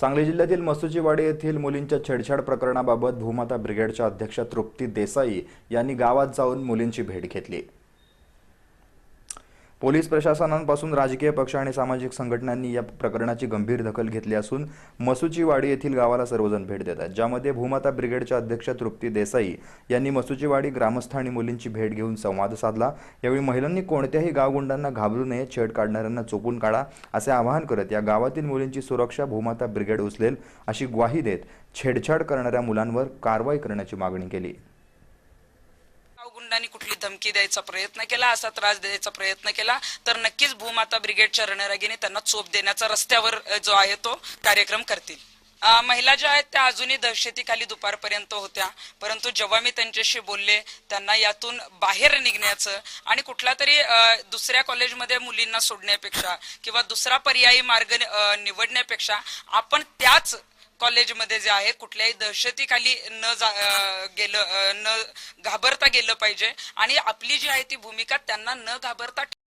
सांगली जिल्ह्यातील मसुजीवाडी येथील मुलींच्या छेडछाड प्रकरणाबाबत भूमाता ब्रिगेडच्या अध्यक्षा तृप्ती देसाई यांनी गावात जाऊन मुलींची भेट घेतली. पोलीस प्रशासनापासून राजकीय पक्ष आणि सामाजिक संघटनांनी या प्रकरणाची गंभीर दखल घेतली असून मसुचीवाडी येथील गावाला सर्वजण भेट देतात ज्यामध्ये भूमाता ब्रिगेडच्या अध्यक्ष तृप्ती देसाई यांनी मसुचीवाडी ग्रामस्थ आणि मुलींची भेट घेऊन संवाद साधला. यावेळी महिलांनी कोणत्याही गावगुंडांना घाबरू नये छेड काढणाऱ्यांना चोपून काढा असे आवाहन करत या गावातील मुलींची सुरक्षा भूमाता ब्रिगेड उचलेल अशी ग्वाही देत छेडछाड करणाऱ्या मुलांवर कारवाई करण्याची मागणी केली. गुंडांनी कुठली धमकी द्यायचा प्रयत्न केला असा त्रास द्यायचा प्रयत्न केला तर नक्कीच भूमाता ब्रिगेडच्या रणरागीने त्यांना चोप देण्याचा रस्त्यावर जो आहे तो कार्यक्रम करतील. महिला ज्या आहेत त्या अजूनही दहशतीखाली दुपारपर्यंत होत्या परंतु जेव्हा मी त्यांच्याशी बोलले त्यांना यातून बाहेर निघण्याचं आणि कुठला तरी दुसऱ्या कॉलेजमध्ये मुलींना सोडण्यापेक्षा किंवा दुसरा पर्यायी मार्ग निवडण्यापेक्षा आपण त्याच कॉलेजमध्ये जे आहे कुठल्याही दहशतीखाली न जा गेलं न घाबरता गेलं पाहिजे. आणि आपली जी आहे ती भूमिका त्यांना न घाबरता